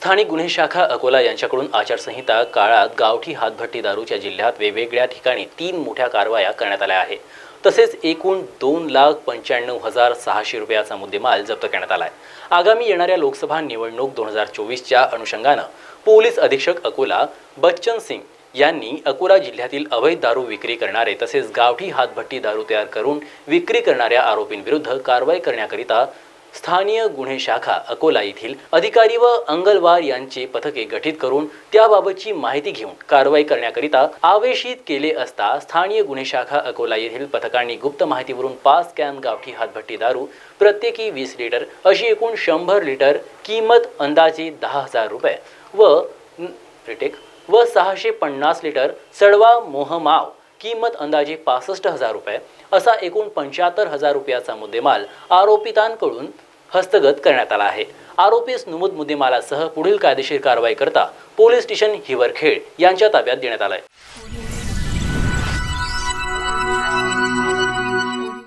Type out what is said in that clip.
स्थानिक गुन्हे शाखा अकोला यांच्याकडून आचारसंहिता काळात गावठी हातभट्टी दारूच्या जिल्ह्यात वेगवेगळ्या ठिकाणी तीन मोठ्या कारवाया करण्यात आल्या आहे तसेच एकूण दोन लाख पंच्याण्णव हजार सहाशे रुपयाचा मुद्देमाल जप्त करण्यात आला आहे आगामी येणाऱ्या लोकसभा निवडणूक दोन हजार चोवीसच्या अनुषंगानं पोलीस अधीक्षक अकोला बच्चन सिंग यांनी अकोला जिल्ह्यातील अवैध दारू विक्री करणारे तसेच गावठी हातभट्टी दारू तयार करून विक्री करणाऱ्या आरोपींविरुद्ध कारवाई करण्याकरिता स्थानीय गुन्हे शाखा अकोला येथील अधिकारी व अंगलवार यांचे पथके गठीत करून त्याबाबतची माहिती घेऊन कारवाई करण्याकरिता आवेशित केले असता स्थानीय गुन्हे शाखा अकोला येथील पथकांनी गुप्त माहितीवरून पाच कॅन गावठी हातभट्टी दारू प्रत्येकी वीस लिटर अशी एकूण शंभर लिटर किंमत अंदाजे दहा हजार रुपये व रिटेक व सहाशे पन्नास लिटर सडवा मोहमाव किंमत अंदाजे पासष्ट हजार रुपये असा एकूण पंच्याहत्तर हजार रुपयाचा मुद्देमाल आरोपितांकडून हस्तगत करण्यात आला आहे. आरोपीस नमूद मुद्देमालासह पुढील कायदेशीर कारवाई करता पोलीस स्टेशन हिवरखेड यांच्या ताब्यात देण्यात आलाय.